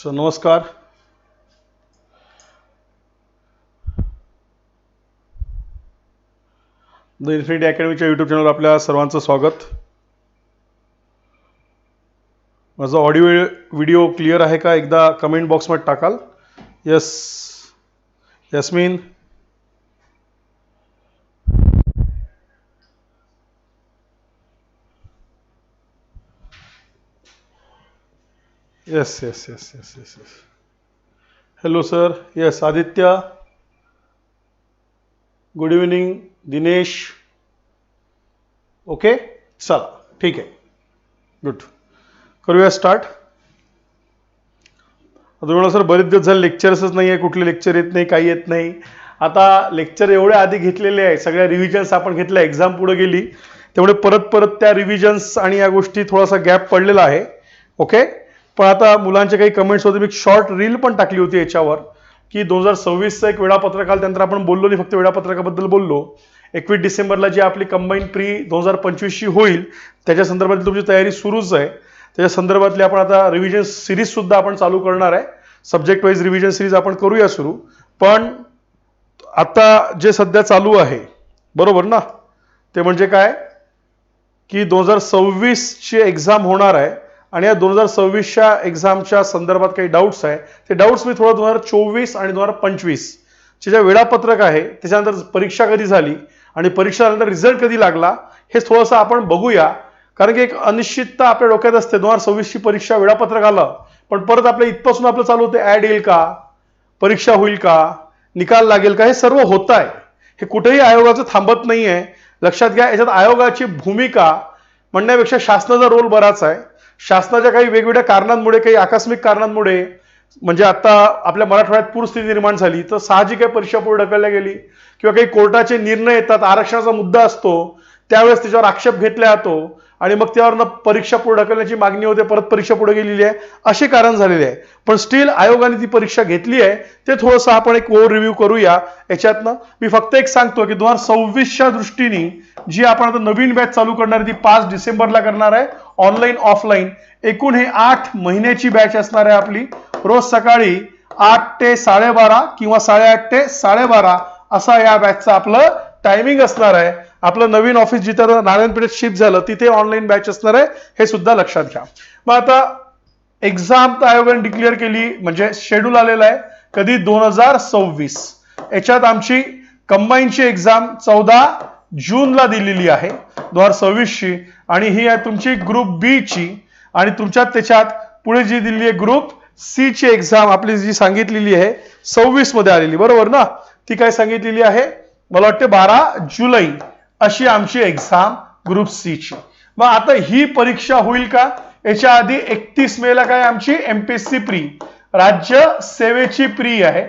So नमस्कार. The infinity अकॅडमीच्या YouTube चॅनलवर आपल्या सर्वांचं स्वागत. माझा ऑडिओ व्हिडिओ क्लिअर आहे का? एकदा कमेंट बॉक्समध्ये टाकाल. यस यस्मिन yes yes yes yes yes yes hello sir yes Aditya good evening Dinesh okay चला ठीक आहे गुड करूया स्टार्ट आता सर बरेच दिवस झाले लेक्चर्सच नाही आहे कुठले लेक्चर येत नाही काही येत नाही. आता लेक्चर एवढे आधी घेतलेले आहे सगळ्या रिव्हिजन्स आपण घेतल्या एक्झाम पुढे गेली. त्यामुळे परत परत त्या रिव्हिजन्स आणि या गोष्टी थोडासा गॅप पडलेला आहे. ओके पण आता मुलांचे काही कमेंट्स होते. मी शॉर्ट रील पण टाकली होती याच्यावर की दोन हजार सव्वीसचं एक वेळापत्रक आलं. त्यानंतर आपण बोललो नाही फक्त वेळापत्रकाबद्दल बोललो. एकवीस डिसेंबरला जी आपली कंबाईन प्री दोन हजार पंचवीसची होईल त्याच्या संदर्भातली तुमची तयारी सुरूच आहे. त्याच्या संदर्भातली आपण आता रिव्हिजन सिरीज सुद्धा आपण चालू करणार आहे. सब्जेक्ट वाईज रिव्हिजन सिरीज आपण करूया सुरू. पण आता जे सध्या चालू आहे बरोबर ना? ते म्हणजे काय? की दोन हजार सव्वीसची एक्झाम होणार आहे. आणि या दोन हजार सव्वीसच्या एक्झामच्या संदर्भात काही डाऊट्स आहे. ते डाऊट्स मी थोडं दोन हजार चोवीस आणि दोन हजार पंचवीसचे जे वेळापत्रक आहे त्याच्यानंतर परीक्षा कधी झाली आणि परीक्षा झाल्यानंतर रिझल्ट कधी लागला हे थोडंसं आपण बघूया. कारण की एक अनिश्चितता आपल्या डोक्यात असते. दोन हजार सव्वीसची परीक्षा वेळापत्रक आलं पण परत आपल्या इथपासून आपलं चालू होते. ॲड येईल का? परीक्षा होईल का? निकाल लागेल का? हे सर्व होत आहे हे कुठेही आयोगाचं थांबत नाही आहे लक्षात घ्या याच्यात आयोगाची भूमिका म्हणण्यापेक्षा शासनाचा रोल बराच आहे. शासनाच्या काही वेगवेगळ्या कारणांमुळे काही आकस्मिक कारणांमुळे म्हणजे आता आपल्या मराठवाड्यात पूरस्थिती निर्माण झाली तर साहजिक आहे परीक्षा पुढे ढकलल्या गेली किंवा काही कोर्टाचे निर्णय येतात आरक्षणाचा मुद्दा असतो त्यावेळेस त्याच्यावर आक्षेप घेतला जातो आणि मग त्यावरनं परीक्षा पुढे ढकलण्याची मागणी होते परत परीक्षा पुढे गेलेली आहे असे कारण झालेले आहे. पण स्टील आयोगाने ती परीक्षा घेतली आहे ते थोडंसं आपण एक ओव्हर रिव्ह्यू करूया. याच्यातनं मी फक्त एक सांगतो की दोन हजार सव्वीसच्या दृष्टीने जी आपण आता नवीन बॅच चालू करणार आहे ती पाच डिसेंबरला करणार आहे ऑनलाईन ऑफलाईन एकूण हे आठ महिन्याची बॅच असणार आहे आपली. रोज सकाळी आठ ते साडेबारा किंवा साडेआठ ते साडेबारा असा या बॅचचं आपलं टायमिंग असणार आहे. आपलं नवीन ऑफिस जिथं आता नारायणपेठेत शिफ्ट झालं तिथे ऑनलाईन बॅच असणार आहे हे सुद्धा लक्षात घ्या. मग आता एक्झाम तर आयोगाने डिक्लेअर केली म्हणजे शेड्यूल आलेला आहे कधी? दोन हजार सव्वीस. याच्यात आमची कंबाईनची एक्झाम चौदा जूनला दिलेली आहे दोन हजार सव्वीसची. आणि ही आहे तुमची ग्रुप बी ची. आणि तुमच्यात त्याच्यात पुढे जी दिलेली आहे ग्रुप सी ची एक्झाम आपली जी सांगितलेली आहे सव्वीसमध्ये आलेली. बरोबर ना? ती काय सांगितलेली आहे? मला वाटते बारा जुलै. अशी आमची एक्झाम ग्रुप सी ची. मग आता ही परीक्षा होईल का? याच्या आधी एकतीस मे ला काय आमची एमपीएससी प्री राज्य सेवेची प्री आहे.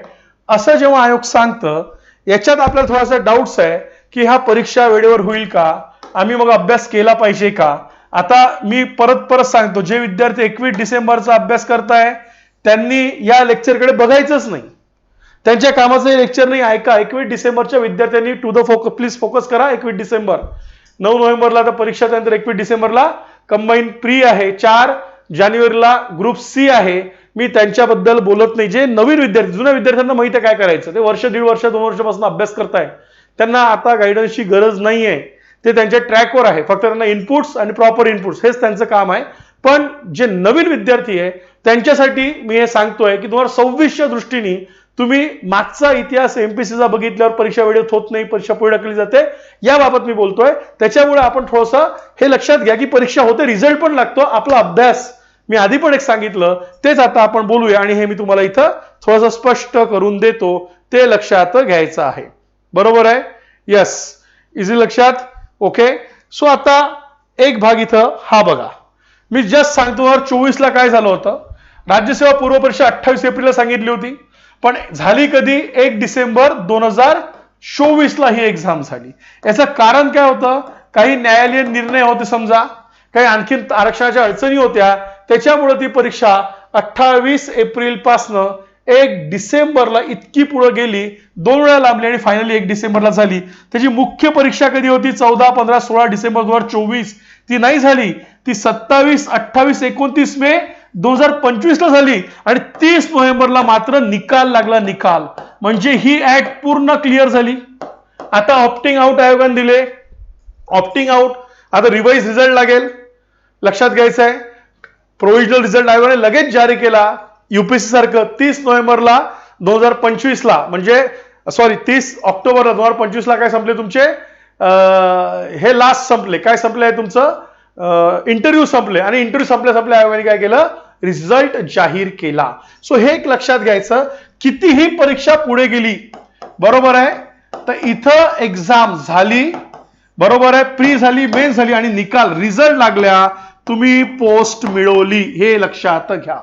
असं जेव्हा आयोग सांगतं याच्यात आपल्याला थोडासा डाऊट्स आहे की ह्या परीक्षा वेळेवर होईल का? आम्ही मग अभ्यास केला पाहिजे का? आता मी परत परत सांगतो जे विद्यार्थी एकवीस डिसेंबरचा अभ्यास करताय त्यांनी या लेक्चरकडे बघायचंच नाही. त्यांच्या कामाचं हे लेक्चर नाही ऐका. एकवीस डिसेंबरच्या विद्यार्थ्यांनी to the focus please focus करा एकवीस डिसेंबर. नऊ नोव्हेंबरला आता परीक्षा त्यानंतर एकवीस डिसेंबरला कंबाईन प्री आहे. चार जानेवारीला ग्रुप सी आहे. मी त्यांच्याबद्दल बोलत नाही. जे नवीन विद्यार्थी जुन्या विद्यार्थ्यांना माहिती आहे काय करायचं ते वर्ष दीड वर्ष दोन वर्षापासून अभ्यास करताय त्यांना आता गायडन्सची गरज नाही आहे ते त्यांच्या ट्रॅकवर आहे. फक्त त्यांना इनपुट्स आणि प्रॉपर इनपुट्स हेच त्यांचं काम आहे. पण जे नवीन विद्यार्थी आहे त्यांच्यासाठी मी हे सांगतोय की दोन हजार सव्वीसच्या दृष्टीने तुम्ही मागचा इतिहास एमपीसीचा बघितल्यावर परीक्षा वेळेत होत नाही परीक्षा पुढे ढकली जाते याबाबत मी बोलतोय. त्याच्यामुळे आपण थोडंसं हे लक्षात घ्या की परीक्षा होते रिझल्ट पण लागतो आपला अभ्यास. मी आधी पण एक सांगितलं तेच आता आपण बोलूया आणि हे मी तुम्हाला इथं थोडंसं स्पष्ट करून देतो. ते लक्षात घ्यायचं आहे. बरोबर आहे? यस इझी लक्षात? ओके सो आता एक भाग इथं हा बघा. मी जस्ट सांगतो चोवीसला काय झालं होतं? राज्यसेवा पूर्व परीक्षा अठ्ठावीस एप्रिलला सांगितली होती. पण झाली कधी? एक डिसेंबर दोन हजार चोवीसला ही एक्झाम झाली. याचं कारण काय होतं? काही न्यायालयीन निर्णय होते समजा. काही आणखीन आरक्षणाच्या अडचणी होत्या. त्याच्यामुळे ती परीक्षा अठ्ठावीस एप्रिल पासनं एक डिसेंबरला इतकी पुढे गेली. दोन वेळा लांबली आणि फायनली एक डिसेंबरला झाली. त्याची मुख्य परीक्षा कधी होती? चौदा पंधरा सोळा डिसेंबर दोन हजार चोवीस. ती नाही झाली. ती सत्तावीस अठ्ठावीस एकोणतीस मे दोन हजार पंचवीसला झाली आणि तीस नोव्हेंबरला मात्र निकाल लागला निकाल. म्हणजे ही ऍक्ट पूर्ण क्लिअर झाली. आता ऑप्टिंग आउट आयोगाने दिले. ऑप्टिंग आउट आता रिवाईज रिझल्ट लागेल. लक्षात घ्यायचं आहे. प्रोव्हिजनल रिझल्ट आयोगाने लगेच जारी केला. युपीएससी सारखं तीस नोव्हेंबरला दोन हजार पंचवीसला म्हणजे सॉरी तीस ऑक्टोबरला दोन हजार पंचवीसला काय संपले तुमचे? हे लास्ट संपले. काय संपले आहे तुमचं? इंटरव्ह्यू संपले. आणि इंटरव्ह्यू संपल्या संपल्या आयोगाने काय केलं? रिझल्ट जाहीर केला. सो हे एक लक्षात घ्यायचं. कितीही परीक्षा पुढे गेली बरोबर आहे? तर इथं एक्झाम झाली बरोबर आहे? प्री झाली मेन झाली आणि निकाल रिझल्ट लागल्या तुम्ही पोस्ट मिळवली. हे लक्षात घ्या.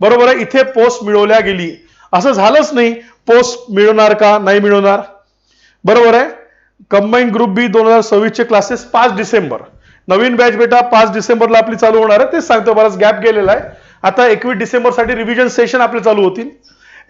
बरोबर आहे? इथे पोस्ट मिळवल्या गेली. असं झालंच नाही. पोस्ट मिळवणार का? नाही मिळवणार बरोबर आहे? कंबाईन ग्रुप बी दोन हजार सव्वीसचे क्लासेस पाच डिसेंबर. नवीन बॅच बेटा पाच डिसेंबरला आपली चालू होणार आहे. तेच सांगतो बराच गॅप गेलेला आहे. आता एकवीस डिसेंबरसाठी रिव्हिजन सेशन आपले चालू होतील.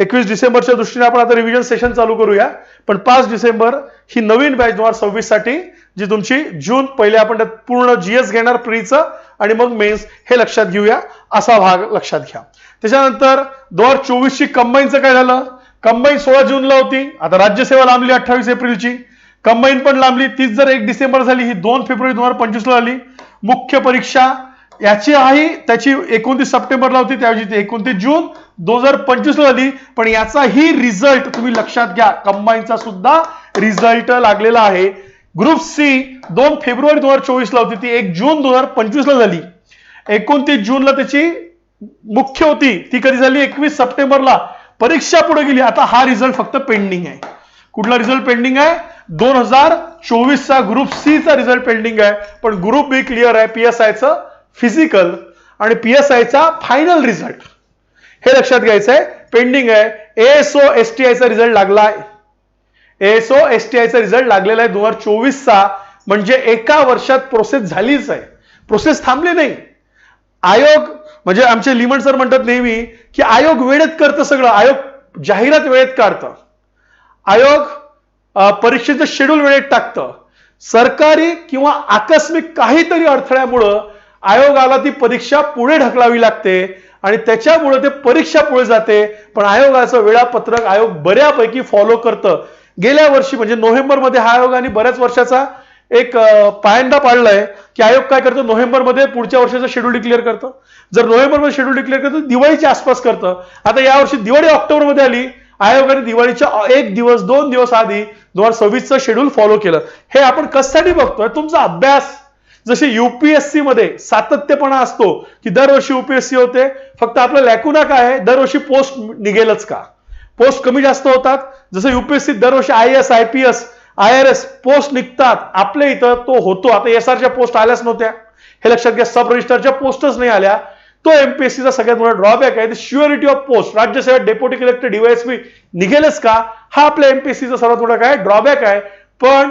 एकवीस डिसेंबरच्या दृष्टीने आपण आता रिव्हिजन सेशन चालू करूया. पण पाच डिसेंबर ही नवीन बॅच दोन हजार सव्वीससाठी जी तुमची जून पहिले आपण त्यात पूर्ण जीएस घेणार प्रीचं आणि मग मेन्स हे लक्षात घेऊया. असा भाग लक्षात घ्या. त्याच्यानंतर दोन हजार चोवीसची कंबाईनचं काय झालं? कंबाईन सोळा जूनला होती. आता राज्यसेवा लांबली अठ्ठावीस एप्रिलची. कंबाईन पण लांबली. तीच जर एक डिसेंबर झाली ही दोन फेब्रुवारी दोन हजार पंचवीस ला झाली मुख्य परीक्षा याची आहे. त्याची एकोणतीस सप्टेंबरला होती त्याऐवजी ती एकोणतीस जून दोन हजार पंचवीस ला झाली पण याचाही रिझल्ट तुम्ही लक्षात घ्या. कंबाईनचा सुद्धा रिझल्ट लागलेला आहे. ग्रुप सी दोन फेब्रुवारी दोन हजार चोवीस ला होती. ती एक जून दोन हजार पंचवीस ला झाली. एकोणतीस जूनला त्याची मुख्य होती. ती कधी झाली? एकवीस सप्टेंबरला. परीक्षा पुढे गेली. आता हा रिझल्ट फक्त पेंडिंग आहे. कुठला रिझल्ट पेंडिंग आहे? दोन हजार चोवीसचा ग्रुप सी चा रिझल्ट पेंडिंग आहे. पण ग्रुप बी क्लिअर आहे. पीएसआय चं फिजिकल आणि पीएसआय चा फायनल रिझल्ट हे लक्षात घ्यायचं आहे. पेंडिंग आहे एएसओ एसटीआय चा रिझल्ट लागला आहे एएसओ एसटीआय चा रिझल्ट लागलेला आहे दोन हजार चोवीसचा. म्हणजे एका वर्षात प्रोसेस झालीच आहे. प्रोसेस थांबली नाही. आयोग म्हणजे आमचे लिमण सर म्हणतात नेहमी की आयोग वेळेत करतं सगळं. आयोग जाहिरात वेळेत काढतं. आयोग परीक्षेचं शेड्यूल वेळेत टाकतं. सरकारी किंवा आकस्मिक काहीतरी अडथळ्यामुळं आयोगाला ती परीक्षा पुढे ढकलावी लागते आणि त्याच्यामुळे ते परीक्षा पुढे जाते. पण आयोगाचं वेळापत्रक आयोग बऱ्यापैकी फॉलो करतं. गेल्या वर्षी म्हणजे नोव्हेंबरमध्ये हा आयोगाने बऱ्याच वर्षाचा एक पायंडा पाडलाय की आयोग काय करतो? नोव्हेंबरमध्ये पुढच्या वर्षाचं शेड्यूल डिक्लेअर करतं. जर नोव्हेंबरमध्ये शेड्यूल डिक्लेअर करतं दिवाळीच्या आसपास करतं. आता यावर्षी दिवाळी ऑक्टोबरमध्ये आली आयोगाने दिवाळीच्या एक दिवस दोन दिवस आधी दोन हजार सव्वीसचं शेड्यूल फॉलो केलं. हे आपण कशासाठी बघतोय? तुमचा अभ्यास. जसे युपीएससी मध्ये सातत्यपणा असतो की दरवर्षी युपीएससी होते फक्त आपलं लॅकुना काय आहे? दरवर्षी पोस्ट निघेलच का? पोस्ट कमी जास्त होतात. जसं युपीएससी दरवर्षी I S I P S I R S post निघतात. आपल्या इथं तो होतो. आता एस आरच्या पोस्ट आल्याच नव्हत्या. हे लक्षात घ्या सब रजिस्टरच्या पोस्टच नाही आल्या. तो एमपीएससीचा सगळ्यात मोठा ड्रॉबॅक आहे. श्युअरिटी ऑफ पोस्ट राज्यसेवा डेप्युटी कलेक्टर डीवायएसपी निघेलच का? हा आपल्या एमपीएससीचा सर्वात मोठा काय? ड्रॉबॅक आहे. पण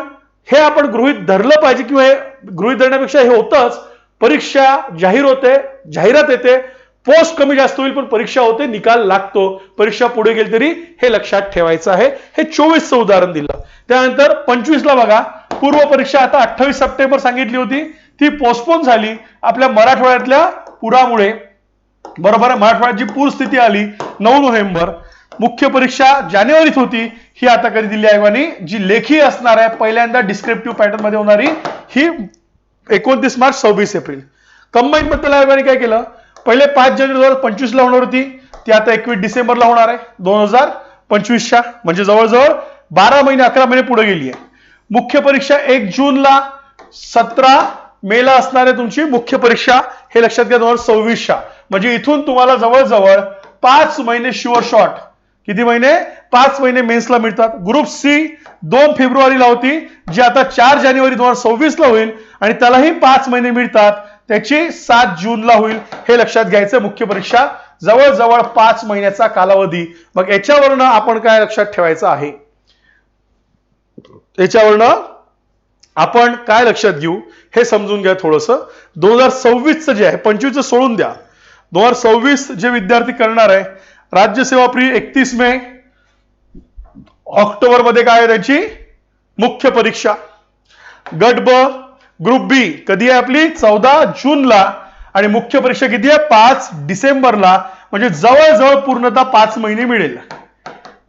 हे आपण गृहित धरलं पाहिजे किंवा हे गृहित धरण्यापेक्षा हे होतच. परीक्षा जाहीर होते जाहिरात येते. पोस्ट कमी जास्त होईल पण परीक्षा होते निकाल लागतो. परीक्षा पुढे गेली तरी हे लक्षात ठेवायचं आहे. हे चोवीसचं उदाहरण दिलं. त्यानंतर पंचवीसला बघा. पूर्व परीक्षा आता अठ्ठावीस सप्टेंबर सांगितली होती. ती पोस्टपोन झाली. आपल्या मराठवाड्यातल्या पुरामुळे बरोबर आहे? मराठवाड्यात जी पूरस्थिती आली नऊ नोव्हेंबर मुख्य परीक्षा जानेवारीत होती ही आता कधी दिल्ली आयोगाने जी लेखी असणार आहे पहिल्यांदा डिस्क्रिप्टिव्ह पॅटर्नमध्ये होणारी ही एकोणतीस मार्च सव्वीस एप्रिल. कंबाईन बद्दल आयोगाने काय केलं? पहिले पाच जानेवारी दोन हजार पंचवीसला होणार होती ती आता एकवीस डिसेंबरला होणार आहे दोन हजार पंचवीसच्या म्हणजे जवळजवळ बारा महिने अकरा महिने पुढे गेली आहे. मुख्य परीक्षा एक जूनला सतरा मेला असणार आहे तुमची मुख्य परीक्षा हे लक्षात घ्या दोन हजार सव्वीसच्या. म्हणजे इथून तुम्हाला जवळजवळ पाच महिने शुअर शॉट किती महिने? पाच महिने मेन्सला मिळतात. ग्रुप सी दोन फेब्रुवारीला होती जी आता चार जानेवारी दोन हजार सव्वीसला होईल आणि त्यालाही पाच महिने मिळतात. त्याची सात जूनला होईल हे लक्षात घ्यायचं मुख्य परीक्षा. जवळजवळ पाच महिन्याचा कालावधी. मग याच्यावरनं आपण काय लक्षात ठेवायचं आहे? याच्यावरनं आपण काय लक्षात घेऊ? हे समजून घ्या थोडस. दोन हजार सव्वीसचं जे आहे पंचवीसचं सोडून द्या. दोन हजार सव्वीस जे विद्यार्थी करणार आहे राज्यसेवा प्री एकतीस मे ऑक्टोबरमध्ये काय आहे त्याची? मुख्य परीक्षा. गट ब ग्रुप बी कधी आहे आपली? चौदा जूनला. आणि मुख्य परीक्षा किती आहे? पाच डिसेंबरला. म्हणजे जवळजवळ पूर्णतः पाच महिने मिळेल.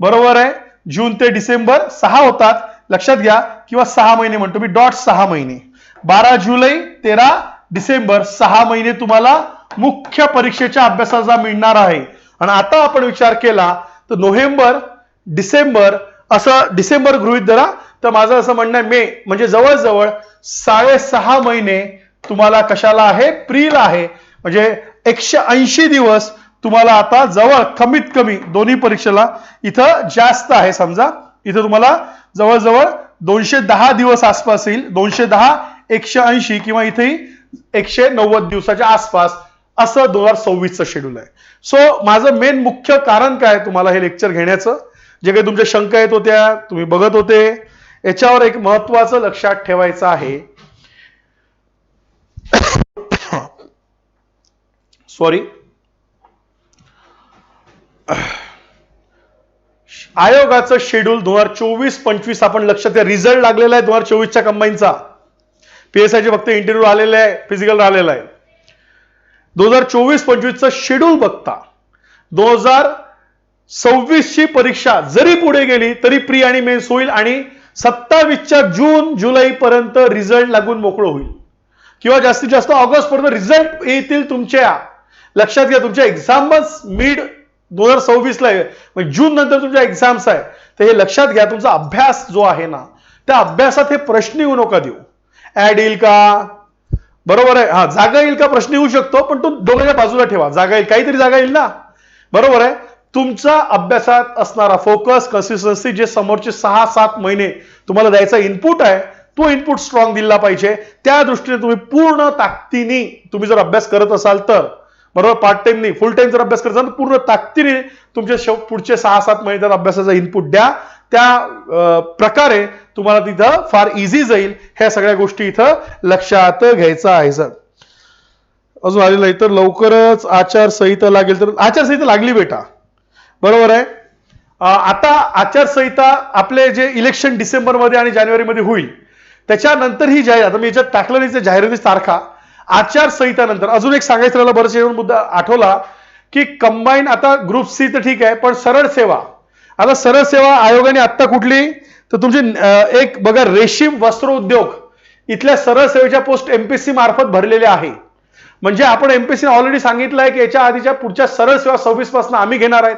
बरोबर आहे? जून ते डिसेंबर सहा होतात. लक्षात घ्या किंवा सहा महिने म्हणतो मी डॉट सहा महिने. बारा जुलै तेरा डिसेंबर सहा महिने तुम्हाला मुख्य परीक्षेच्या अभ्यासाचा मिळणार आहे. आणि आता आपण विचार केला तर नोव्हेंबर डिसेंबर असं डिसेंबर गृहित धरा. तर माझं असं म्हणणं आहे मे म्हणजे जवळजवळ साडेसहा महिने तुम्हाला कशाला आहे? प्रीला आहे. म्हणजे एकशे ऐंशी दिवस तुम्हाला आता जवळ कमीत कमी दोन्ही परीक्षेला इथं जास्त आहे समजा. इथं तुम्हाला जवळजवळ दोनशे दहा दिवस आसपास येईल. दोनशे दहा एकशे ऐंशी किंवा इथेही एकशे नव्वद दिवसाच्या आसपास असं दोन हजार सव्वीसचं शेड्यूल आहे. सो माझं मेन मुख्य कारण काय तुम्हाला हे लेक्चर घेण्याचं? जे काही तुमच्या शंका येत होत्या तुम्ही बघत होते याच्यावर एक महत्वाचं लक्षात ठेवायचं आहे. सॉरी आयोगाचं शेड्यूल दोन हजार चोवीस पंचवीस आपण लक्षात रिझल्ट लागलेला आहे दोन हजार चोवीसच्या कंबाईनचा पीएसआयचे फक्त इंटरव्ह्यू आलेले आहे फिजिकल आलेला आहे. दोन हजार चोवीस पंचवीसचं शेड्यूल बघता. दोन हजार सव्वीसची परीक्षा जरी पुढे गेली तरी प्री आणि मेन्स होईल आणि सत्तावीसच्या जून जुलै पर्यंत रिझल्ट लागून मोकळं होईल. किंवा जास्तीत जास्त ऑगस्ट पर्यंत रिझल्ट येतील तुमच्या. लक्षात घ्या तुमच्या एक्झामच मिड दोन हजार सव्वीसला आहे. म्हणजे जून नंतर तुमच्या एक्झाम्स आहे. तर हे लक्षात घ्या तुमचा अभ्यास जो आहे ना त्या अभ्यासात हे प्रश्न येऊ नका देऊ. ऍड येईल का? बरोबर आहे. हा जागा येईल का? प्रश्न येऊ शकतो पण तो दोघांच्या बाजूला ठेवा. जागा येईल काहीतरी जागा येईल ना? बरोबर आहे. तुमचा अभ्यासात असणारा फोकस कन्सिस्टन्सी जे समोरचे सहा सात महिने तुम्हाला द्यायचा इनपुट आहे तो इनपुट स्ट्रॉंग दिला पाहिजे. त्या दृष्टीने तुम्ही पूर्ण ताकदीने तुम्ही जर अभ्यास करत असाल तर बरोबर? पार्ट टाइम नाही. फुल टाइम जर अभ्यास करत असाल तर पूर्ण ताकदीने तुमच्या शेव- पुढचे सहा सात महिने जर अभ्यासाचा इनपुट द्या. त्या प्रकारे तुम्हाला तिथं फार इझी जाईल. ह्या सगळ्या गोष्टी इथं लक्षात घ्यायचं आहे सर अजून आलेलं आहे. तर लवकरच आचारसंहिता लागेल तर आचारसंहिता लागली बेटा. बरोबर आहे? आता आचारसंहिता आपले जे इलेक्शन डिसेंबरमध्ये आणि जानेवारीमध्ये होईल त्याच्यानंतर ही जाहीर आता मी याच्यात टाकलं नाही ते जाहिरातीची तारखा. आचारसंहितानंतर अजून एक सांगायचं राहिलं बरंच येऊन मुद्दा आठवला की कंबाईन आता ग्रुप सी तर ठीक आहे पण सरळ सेवा. आता सरळ सेवा आयोगाने आत्ता कुठली? तर तुमची एक बघा रेशीम वस्त्र उद्योग. इथल्या सरळ सेवेच्या पोस्ट एमपीसी मार्फत भरलेल्या आहे. म्हणजे आपण एमपीसीने ऑलरेडी सांगितलंय की याच्या आधीच्या पुढच्या सरळ सेवा सव्वीसपासून आम्ही घेणार आहेत.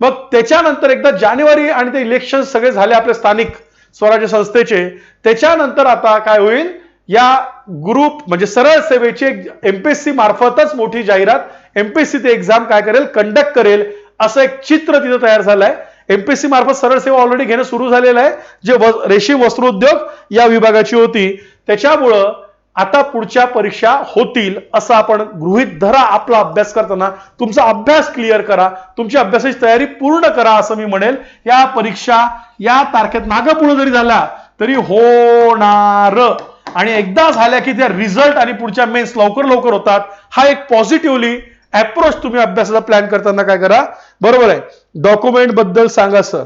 मग त्याच्यानंतर एकदा जानेवारी आणि ते इलेक्शन सगळे झाले आपले स्थानिक स्वराज्य संस्थेचे त्याच्यानंतर आता काय होईल? या ग्रुप म्हणजे सरळ सेवेची एमपीएससी मार्फतच मोठी जाहिरात. एमपीएससी ते एक्झाम काय करेल? कंडक्ट करेल. असं एक चित्र तिथं तयार झालंय. एमपीएससी मार्फत सरळ सेवा ऑलरेडी घेणं सुरू झालेलं आहे. जे रेशीम वस्त्रोद्योग या विभागाची होती. त्याच्यामुळं आता पुढच्या परीक्षा होतील असं आपण गृहित धरा आपला अभ्यास करताना. तुमचा अभ्यास क्लिअर करा. तुमची अभ्यासाची तयारी पूर्ण करा असं मी म्हणेल. या परीक्षा या तारखेत मागं जरी झाला तरी होणार. आणि एकदा झाल्या की त्या रिझल्ट आणि पुढच्या मेन्स लवकर लवकर होतात. हा एक पॉझिटिव्हली अप्रोच तुम्ही अभ्यासाचा प्लॅन करताना काय करा. बरोबर आहे. डॉक्युमेंटबद्दल सांगा सर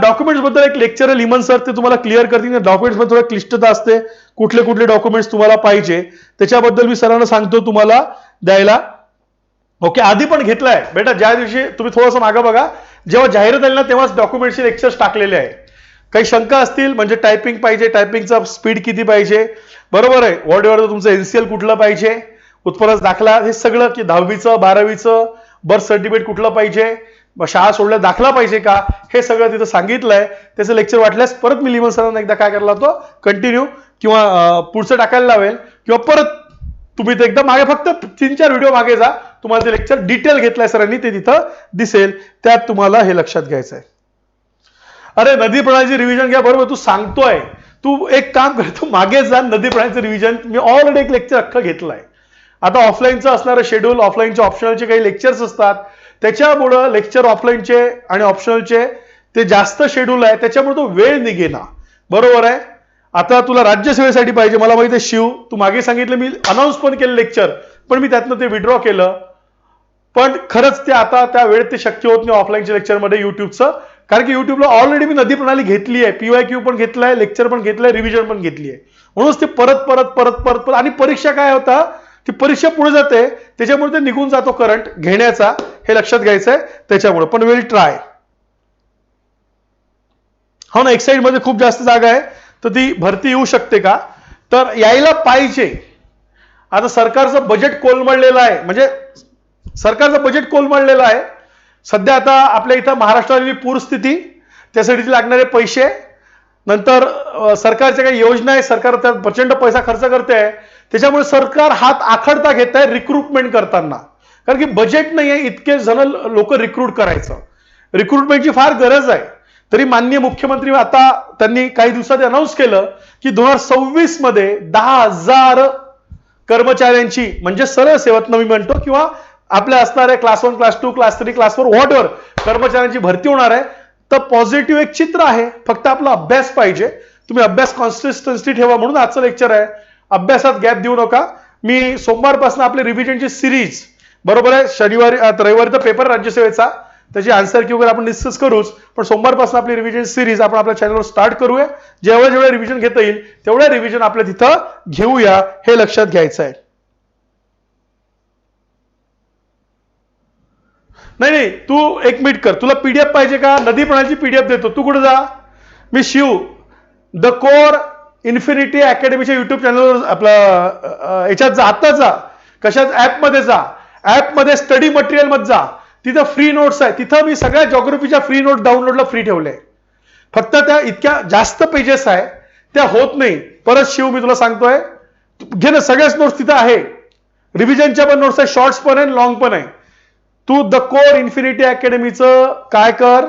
डॉक्युमेंट्सबद्दल एक लेक्चर आहे लिमन सर ते तुम्हाला क्लिअर करतील. डॉक्युमेंट्समध्ये थोडं क्लिष्टता असते. कुठले कुठले डॉक्युमेंट्स तुम्हाला पाहिजे. त्याच्याबद्दल मी सरांना सांगतो तुम्हाला द्यायला. ओके आधी पण घेतलाय. बेटा ज्या दिवशी तुम्ही थोडंसं मागं बघा. जेव्हा जाहिरात आली ना तेव्हाच डॉक्युमेंटचे लेक्चर्स टाकलेले आहे. काही शंका असतील म्हणजे टायपिंग पाहिजे टायपिंगचा स्पीड किती पाहिजे? बरोबर आहे. व्हॉट एव्हर तुमचं एनसीएल कुठलं पाहिजे? उत्पन्नाचा दाखला हे सगळं की दहावीचं बारावीचं बर्थ सर्टिफिकेट कुठलं पाहिजे? शाळा सोडल्या दाखला पाहिजे का? हे सगळं तिथं सांगितलंय. त्याचं लेक्चर वाटल्यास परत मी लिमन सरांना एकदा काय करायला होतो कंटिन्यू किंवा पुढचं टाकायला लावेल. किंवा परत तुम्ही ते एकदा मागे फक्त तीन चार व्हिडिओ मागे जा. तुम्हाला ते लेक्चर डिटेल घेतलंय सरांनी ते तिथं दिसेल. त्यात तुम्हाला हे लक्षात घ्यायचं आहे अरे नदी प्रणालीची रिव्हिजन घ्या. बरोबर तू सांगतोय. तू एक काम कर तू मागे जा नदी प्रणालीचं रिव्हिजन मी ऑलरेडी एक लेक्चर अख्खं घेतलंय. आता ऑफलाईनचं असणारं शेड्यूल ऑफलाईनचे ऑप्शनलचे काही लेक्चर्स असतात. त्याच्यामुळं लेक्चर ऑफलाईनचे आणि ऑप्शनलचे ते जास्त शेड्यूल आहे. त्याच्यामुळे तो वेळ निघेना. बरोबर आहे? आता तुला राज्यसेवेसाठी पाहिजे. मला माहिती आहे शिव तू मागे सांगितलं मी अनाऊन्स पण केलं लेक्चर पण मी त्यातनं ते विड्रॉ केलं. पण खरंच ते आता त्या वेळेत ते शक्य होत नाही ऑफलाईनच्या लेक्चरमध्ये युट्यूबचं कारण की युट्यूबला ऑलरेडी मी नदी प्रणाली घेतली आहे. पीवाय क्यू पण घेतलाय लेक्चर पण घेतलंय रिव्हिजन पण घेतली आहे. म्हणूनच ते परत परत परत परत परत आणि परीक्षा काय होता? ती परीक्षा पुढे जाते. त्याच्यामुळे ते निघून जातो करंट घेण्याचा. हे लक्षात घ्यायचं आहे त्याच्यामुळे पण विल ट्राय हो ना एक्साईडमध्ये खूप जास्त जागा आहे. तर ती भरती येऊ शकते का? तर यायला पाहिजे. आता सरकारचं बजेट कोलमडलेलं आहे. म्हणजे सरकारचं बजेट कोलमडलेलं आहे. सध्या आता आपल्या इथं महाराष्ट्रातली पूरस्थिती त्यासाठी लागणारे पैसे नंतर सरकारच्या काही योजना आहे सरकार त्यात प्रचंड पैसा खर्च करते आहे त्याच्यामुळे सरकार हात आखडता घेत आहे रिक्रुटमेंट करताना. कारण की बजेट नाही आहे इतके जण लोक रिक्रूट करायचं. रिक्रुटमेंटची फार गरज आहे. तरी माननीय मुख्यमंत्री आता त्यांनी काही दिवसात अनाऊन्स केलं की दोन हजार सव्वीसमध्ये दहा हजार कर्मचाऱ्यांची म्हणजे सरळ सेवत मी म्हणतो किंवा आपल्या असणाऱ्या class one class two class three class four व्हॉटवर कर्मचाऱ्यांची भरती होणार आहे. तर पॉझिटिव्ह एक चित्र आहे. फक्त आपला अभ्यास पाहिजे. तुम्ही अभ्यास कॉन्सिस्टन्सी ठेवा म्हणून आजचं लेक्चर आहे. अभ्यासात गॅप देऊ नका. मी सोमवारपासून आपली रिव्हिजनची सिरीज बरोबर आहे? शनिवारी रविवारी तर पेपर राज्यसेवेचा. त्याची आन्सर की वगैरे आपण डिस्कस करूच. पण सोमवारपासून आपली रिव्हिजन सिरीज आपण आपल्या चॅनलवर स्टार्ट करूया. जेवढ्या जेवढ्या रिव्हिजन घेता येईल तेवढ्या रिव्हिजन आपल्या तिथं घेऊया. हे लक्षात घ्यायचं आहे. नाही नाही तू एक मिनिट कर. तुला पीडीएफ पाहिजे का? नदी प्रणालीची पीडीएफ देतो. तू कुठे जा? मी शिव. द कोर इन्फिनिटी अकॅडमीच्या युट्यूब चॅनलवर आपला याच्यात जा. आता जा. कशाच ॲपमध्ये जा. ॲपमध्ये स्टडी मटेरियलमध्ये जा. तिथं फ्री नोट्स आहे. तिथं मी सगळ्या जॉग्रफीच्या फ्री नोट डाउनलोडला फ्री ठेवले. फक्त त्या इतक्या जास्त पेजेस आहे. त्या होत नाही. परत शिव मी तुला सांगतोय. घे ना सगळ्याच नोट्स तिथं आहे. रिव्हिजनच्या पण नोट्स आहे. शॉर्ट्स पण आहे लॉंग पण आहे. तू द कोर इन्फिनिटी अकॅडमीचं काय कर?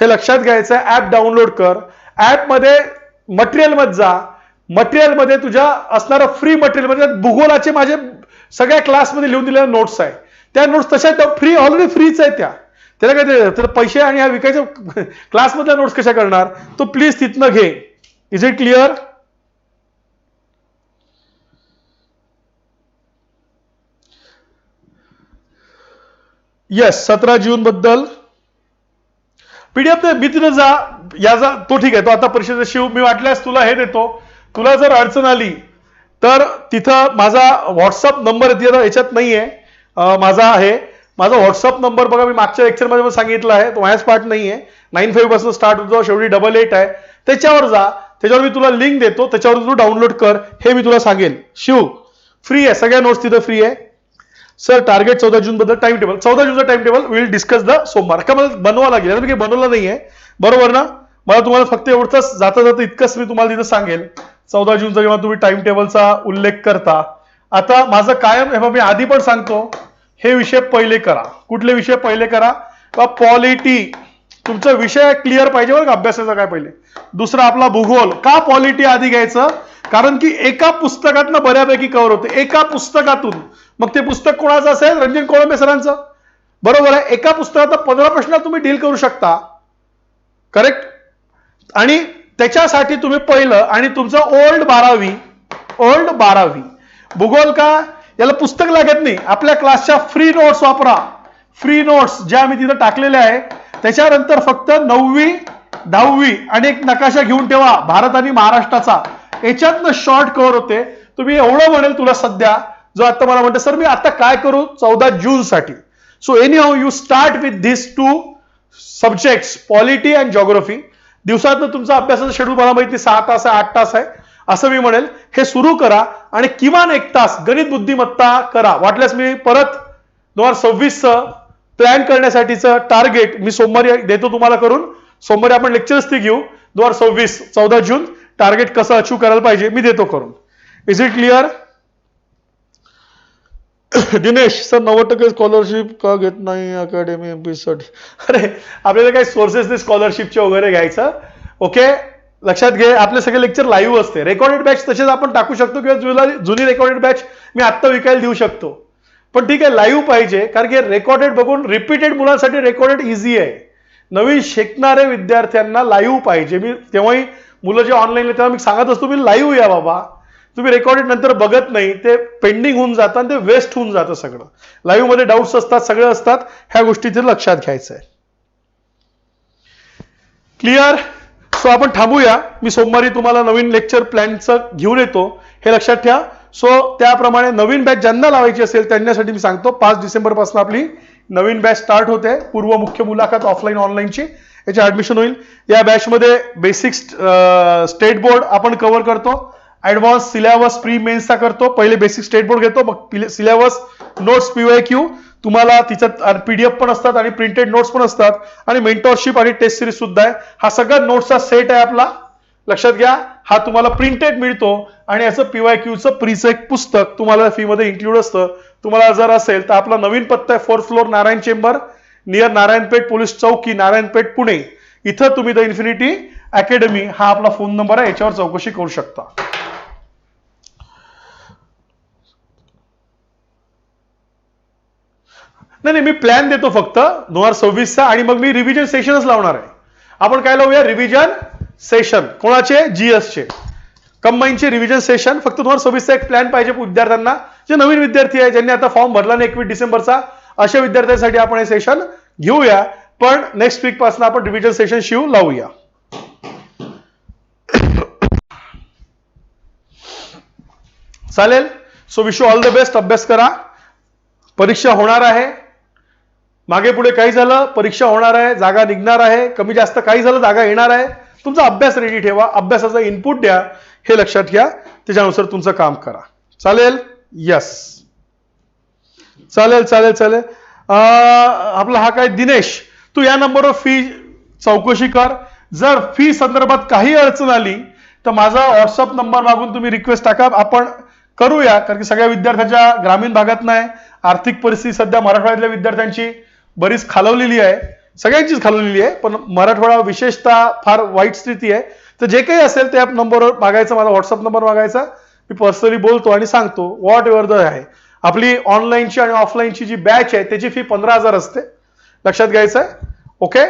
हे लक्षात घ्यायचं ऍप डाउनलोड कर. ऍपमध्ये मटेरियलमध्ये जा. मटेरियलमध्ये तुझ्या असणारं फ्री मटेरियलमध्ये भूगोलाचे माझे सगळ्या क्लासमध्ये लिहून दिलेल्या नोट्स आहे. त्या नोट्स तशा फ्री ऑलरेडी फ्रीच आहेत त्या. त्याला काय तर पैसे आणि ह्या विकायच्या क्लासमधल्या नोट्स कशा करणार? तो प्लीज तिथनं घे. इज इट क्लिअर येस सतरा जून बद्दल. पीडीएफ मी तिथं जा याचा तो ठीक आहे तो आता परिषद शिव मी वाटल्यास तुला हे देतो. तुला जर अडचण आली तर तिथं माझा व्हॉट्सअप नंबर तिथं याच्यात नाही आहे माझा आहे. माझा व्हॉट्सअप नंबर बघा मी मागच्या लेक्चरमध्ये पण सांगितलं आहे तो माझ्याच पार्ट नाहीये. नाईन फाईव्हपासून स्टार्ट होतो शेवटी डबल एट आहे. त्याच्यावर जा त्याच्यावर मी तुला लिंक देतो त्याच्यावर तू डाउनलोड कर हे मी तुला सांगेन. शिव फ्री आहे सगळ्या नोट्स तिथं फ्री आहे. सर टार्गेट चौदा जून बद्दल टाइम टेबल चौदा जूनचा time table will discuss the सोमवार. का मला बनवा लागेल. मी काही बनवलं नाहीये. बरोबर ना? मला तुम्हाला फक्त एवढंच जाता जाता इतकंच मी तुम्हाला तिथं सांगेल. चौदा जूनचा जेव्हा तुम्ही टाइम टेबलचा उल्लेख करता. आता माझं कायम हे मी आधी पण सांगतो. हे विषय पहिले करा. कुठले विषय पहिले करा? का पॉलिटी तुमचा विषय क्लिअर पाहिजे बरं का? अभ्यासाचा काय पहिले? दुसरा आपला भूगोल. का पॉलिटी आधी घ्यायचं? कारण की एका पुस्तकातनं बऱ्यापैकी कव्हर होते. एका पुस्तकातून. मग ते पुस्तक कोणाचं असेल? रंजन कोळंबे सरांचं. बरोबर आहे. एका पुस्तकात पंधरा प्रश्न तुम्ही डील करू शकता. करेक्ट आणि त्याच्यासाठी तुम्ही पहिलं आणि तुमचं ओल्ड बारावी ओल्ड बारावी. भूगोल का? याला पुस्तक लागत नाही. आपल्या क्लासच्या फ्री नोट्स वापरा. फ्री नोट्स ज्या मी तिथं टाकलेल्या आहे त्याच्यानंतर फक्त नववी दहावी आणि एक नकाशा घेऊन ठेवा. भारत आणि महाराष्ट्राचा. याच्यातनं शॉर्ट कव्हर होते. तुम्ही एवढं म्हणेल तुला सध्या. जो आता मला म्हणतो सर मी आता काय करू? चौदा जून साठी. So any how you start with this two subjects polity and geography दिवसातनं तुमचा अभ्यासाचं शेड्यूल मला माहिती सहा तास आहे आठ तास आहे. असं मी म्हणेल हे सुरू करा आणि किमान एक तास गणित बुद्धिमत्ता करा. वाटल्यास मी परत दोन हजार सव्वीसचं प्लॅन करण्यासाठीचं टार्गेट मी सोमवारी देतो तुम्हाला करून. सोमवारी आपण लेक्चर्स ते घेऊ. दोन हजार सव्वीस चौदा जून टार्गेट कसं अचीव करायला पाहिजे मी देतो करून. Is it clear Dinesh sir नव्वद टक्के स्कॉलरशिप का घेत नाही अकॅडमी एमपी साठी अरे आपल्याला काही सोर्सेस नाही स्कॉलरशिपचे वगैरे घ्यायचं. ओके लक्षात घे आपले सगळे लेक्चर लाईव्ह असते. रेकॉर्डेड बॅच तसेच आपण टाकू शकतो किंवा जुला- जुनी रेकॉर्डेड बॅच मी आत्ता विकायला देऊ शकतो. पण ठीक आहे लाईव्ह पाहिजे. कारण की रेकॉर्डेड बघून रिपीटेड मुलांसाठी रेकॉर्डेड इझी आहे. नवीन शिकणारे विद्यार्थ्यांना लाईव्ह पाहिजे. मी तेव्हाही मुलं जे ऑनलाईन तेव्हा मी सांगत असतो मी लाईव्ह या बाबा. तुम्ही रेकॉर्डेड नंतर बघत नाही ते पेंडिंग होऊन जातं आणि ते वेस्ट होऊन जातं सगळं. लाईव्हमध्ये डाऊट्स असतात सगळं असतात ह्या गोष्टी लक्षात घ्यायचं आहे क्लिअर सो आपण थांबूया. मी सोमवारी तुम्हाला नवीन लेक्चर प्लॅनचं घेऊन येतो. हे लक्षात ठेवा. सो त्याप्रमाणे नवीन बॅच ज्यांना लावायची असेल त्यांच्यासाठी मी सांगतो पाच डिसेंबरपासून आपली नवीन बॅच स्टार्ट होते. पूर्व मुख्य मुलाखत ऑफलाईन ऑनलाईनची याची ऍडमिशन होईल. या बॅचमध्ये बेसिक स्टेट बोर्ड आपण कव्हर करतो. ऍडव्हान्स सिलेबस प्री मेन्सचा करतो. पहिले बेसिक स्टेट बोर्ड घेतो. मग सिलेबस नोट्स पीवाय क्यू तुम्हाला तिच्यात पीडीएफ पण असतात आणि प्रिंटेड नोट्स पण असतात. आणि मेंटॉरशिप आणि टेस्ट सिरीज सुद्धा आहे. हा सगळा नोट्सचा सेट आहे आपला. लक्षात घ्या. हा तुम्हाला प्रिंटेड मिळतो. आणि याचं पीवाय क्यूचं प्रीचं एक पुस्तक तुम्हाला फी मध्ये इन्क्लूड असतं. तुम्हाला जर असेल तर आपला नवीन पत्ता आहे fourth floor Narayan chamber near Narayanpeth police चौकी नारायणपेठ पुणे. इथं तुम्ही द इन्फिनिटी अकॅडमी हा आपला फोन नंबर आहे याच्यावर चौकशी करू शकता. नाही नाही मी प्लॅन देतो फक्त. दोन हजार सव्वीसचा आणि मग मी रिव्हिजन सेशनच लावणार आहे. आपण काय लावूया? रिव्हिजन सेशन कोणाचे? जीएस चे. कंबाईनचे रिव्हिजन सेशन फक्त दोन हजार सव्वीसचा एक प्लॅन पाहिजे विद्यार्थ्यांना. जे नवीन विद्यार्थी आहे ज्यांनी आता फॉर्म भरला नाही एकवीस डिसेंबरचा अशा विद्यार्थ्यांसाठी आपण हे सेशन घेऊया. पण नेक्स्ट वीकपासून आपण रिव्हिजन सेशन शिव लावूया. चालेल? So wish all the best अभ्यास करा. परीक्षा होणार आहे. मागे पुढे काही झालं परीक्षा होणार आहे जागा निघणार आहे. कमी जास्त काही झालं जागा येणार आहे. तुमचा अभ्यास रेडी ठेवा. अभ्यासाचा इनपुट द्या. हे लक्षात घ्या. त्याच्यानुसार तुमचं काम करा. चालेल? यस चालेल चालेल चालेल. आपला हा काय? दिनेश तू या नंबरवर फी चौकशी कर. जर फी संदर्भात काही अडचण आली तर माझा व्हॉट्सअप नंबर मागून तुम्ही रिक्वेस्ट टाका. आपण करूया कारण की सगळ्या विद्यार्थ्याच्या ग्रामीण भागात नाही आर्थिक परिस्थिती सध्या मराठवाड्यातल्या विद्यार्थ्यांची बरीच खालवलेली आहे. सगळ्यांचीच खालवलेली आहे पण मराठवाडा विशेषतः फार वाईट स्थिती आहे. तर जे काही असेल त्या नंबरवर मागायचं माझा व्हॉट्सअप नंबर मागायचा. मी पर्सनली बोलतो आणि सांगतो व्हॉट एव्हर द आहे. आपली ऑनलाईनची आणि ऑफलाईनची जी बॅच आहे त्याची फी पंधरा हजार असते. लक्षात घ्यायचं आहे ओके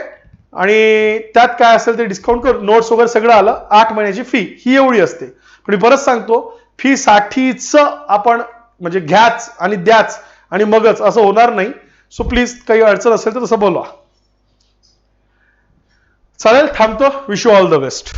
आणि त्यात काय असेल ते डिस्काउंट कर नोट्स वगैरे सगळं आलं आठ महिन्याची फी ही एवढी असते. पण मी परत सांगतो फी साठीच आपण म्हणजे घ्याच आणि द्याच आणि मगच असं होणार नाही. सो प्लीज काही अडचण असेल तर तसं बोलवा. चालेल थांबतो. Wish you all the best